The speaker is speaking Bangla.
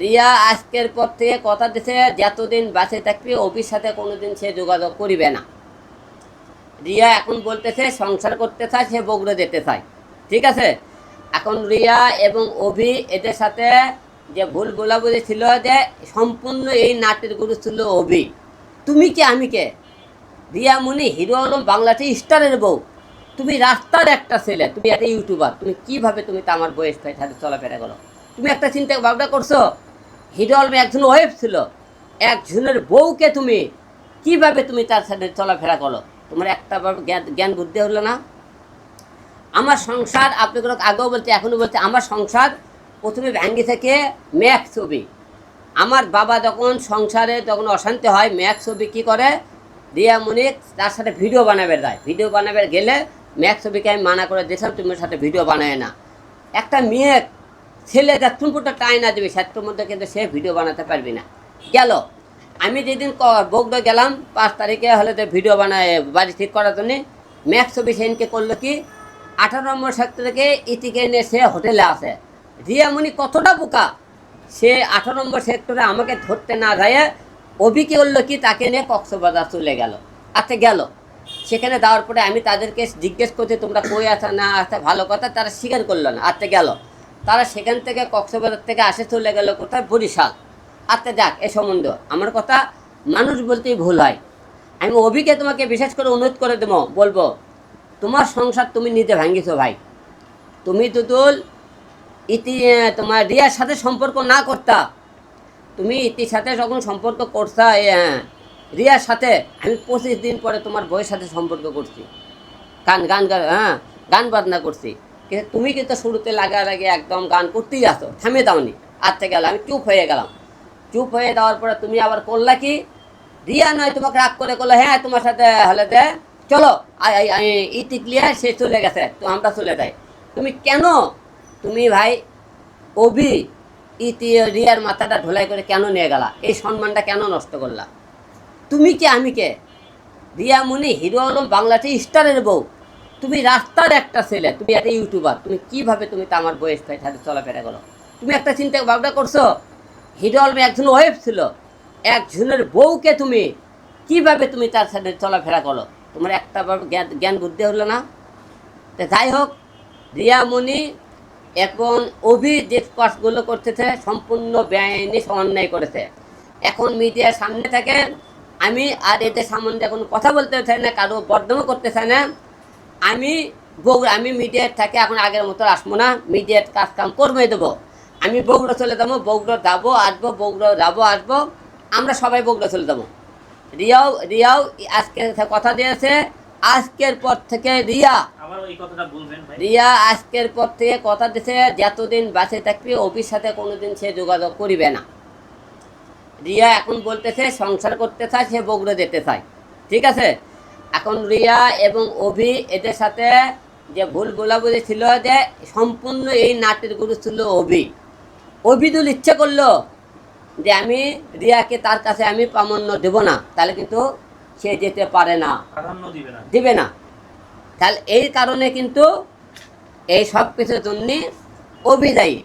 রিয়া আজকের পর থেকে কথা দিছে, যতদিন বাঁচে থাকবে, অফিস সাথে কোনোদিন সে যোগাযোগ করিবে না। রিয়া এখন বলতেছে, সংসার করতে চায়, সে বগুড়ে যেতে চায়। ঠিক আছে? এখন রিয়া এবং অভি এদের সাথে যে ভুল বোলাবুলি ছিল যে সম্পূর্ণ এই নাটের গুরু ছিল অভি। তুমি কে? আমি কে? রিয়া মুনি, হিরো আলম বাংলাতে স্টারের বউ। তুমি রাস্তার একটা ছেলে, তুমি একটা ইউটিউবার। তুমি কীভাবে তুমি তো আমার বয়স চলাফেরা করো? তুমি একটা চিন্তা ভাবনা করছ? হিরো আলম একজন ওয়েব ছিল। একজনের বউকে তুমি কীভাবে তুমি তার সাথে চলাফেরা করো? তোমার একটা জ্ঞান বুদ্ধি হলো না? আমার সংসার, আপনি কোনো আগেও বলতে এখনও বলতে, আমার সংসার প্রথমে ভ্যাঙ্গি থেকে ম্যাক ছবি। আমার বাবা যখন সংসারে যখন অশান্তি হয়, ম্যাক ছবি কী করে? দিয়া মনিক তার সাথে ভিডিও বানাবে যায়। ভিডিও বানাবে গেলে ম্যাক ছবিকে আমি মানা করে দিয়েছিলাম, তুমি সাথে ভিডিও বানায় না। একটা মেয়ে ছেলে যা টুম্পুটা টাই না দেবে, সেটার মধ্যে কিন্তু সে ভিডিও বানাতে পারবি না। গেল। আমি যেদিন বগদা গেলাম, পাঁচ তারিখে হলে তো ভিডিও বানায়, বাড়ি ঠিক করার জন্যে। ম্যাক্স ছবি সেদিনকে করল কি, আঠারো নম্বর সেক্টর থেকে ইতিকে এনে সে হোটেলে আসে। রিয়ামণি কতটা বোকা? সে আঠারো নম্বর সেক্টরে আমাকে ধরতে না যায় অভি কি করল কি, তাকে নিয়ে কক্সবাজার চলে গেল। আচ্ছা গেল। সেখানে যাওয়ার পরে আমি তাদেরকে জিজ্ঞেস করছি, তোমরা কই আসা না আসা ভালো কথা, তারা স্বীকার করল না। আচ্ছা গেল। তারা সেখান থেকে কক্সবাজার থেকে আসে চলে গেল কোথায়? বরিশাল। আচ্ছা যাক এ সম্বন্ধ। আমার কথা মানুষ বলতেই ভুল হয়। আমি অভিকে তোমাকে বিশেষ করে অনুরোধ করে দেবো বলব তোমার সংসার তুমি নিজে ভাঙ্গিছো ভাই। তুমি তুতুল ইতি তোমার রিয়ার সাথে সম্পর্ক না করতা। তুমি ইতির সাথে যখন সম্পর্ক হ্যাঁ, রিয়ার সাথে আমি পঁচিশ দিন পরে তোমার বইয়ের সাথে সম্পর্ক করছি। গান গান গান হ্যাঁ গান বাজনা করছি। কিন্তু তুমি কিন্তু শুরুতে লাগা লাগে একদম গান করতেই আসো থামিয়ে দাওনি। আচ্ছা গেল আমি চুপ হয়ে গেলাম। চুপ হয়ে যাওয়ার পরে তুমি আবার করলা কি? রিয়া নয়, তোমাকে রাগ করে করল হ্যাঁ তোমার সাথে হলে দে, চলো আই- আই- সে চলে গেছে, তো আমরা চলে যাই। তুমি কেন? তুমি ভাই, অভি, ইতি রিয়ার মাথাটা ঢোলাই করে কেন নিয়ে গেলা? এই সম্মানটা কেন নষ্ট করলা? তুমি কে? আমি কে? রিয়া মুনি, হিরো আলম, বাংলাটি স্টারের বউ। তুমি রাস্তার একটা ছেলে, তুমি একটা ইউটিউবার তুমি কীভাবে তুমি তো আমার বয়স ভাই সাথে চলাফেরা করো? তুমি একটা চিন্তা ভাবনা করছ? হিরো আলম একজন ওয়েব ছিল, একজনের বউকে তুমি কীভাবে তুমি তার সাথে চলাফেরা করো? তোমার একটা জ্ঞান বুদ্ধি হলো না? তো যাই হোক রিয়া মুনি এখন অভি যে কাজগুলো করতেছে, সম্পূর্ণ বেআইনি অন্যায় করেছে। এখন মিডিয়ার সামনে থেকে আমি আর এদের সম্বন্ধে এখন কথা বলতে চাই না, কারও বর্ধমান করতে চাই না। আমি বগুড়া আমি মিডিয়ার থেকে এখন আগের মতো আসব না। মিডিয়ার কাজ কাম করবে দেবো। আমি বগুড়া চলে যাব বগুড়া যাব আসব বগুড়া যাব আসব। আমরা সবাই বগুড়া চলে যাব। রিয়াও রিয়াও আজকে কথা দিয়েছে আজকের পর থেকে রিয়া রিয়া আজকের পর থেকে কথা দিছে যতদিন বাসে থাকবে অফিস সাথে কোনোদিন সে যোগাযোগ করিবে না। রিয়া এখন বলতেছে সংসার করতে চায় সে বগুড়ে যেতে চায়। ঠিক আছে? এখন রিয়া এবং অভি এদের সাথে যে ভুল বোলাবুলি ছিল যে সম্পূর্ণ এই নাটের গুরু ছিল অভি। অভিদুল ইচ্ছে করল যে আমি রিয়াকে তার কাছে আমি প্রামাণ্য দেব না তাহলে কিন্তু সে যেতে পারে না। দিবে না। তাহলে এই কারণে কিন্তু এই সব কিছুর জন্যে অভিদায়ী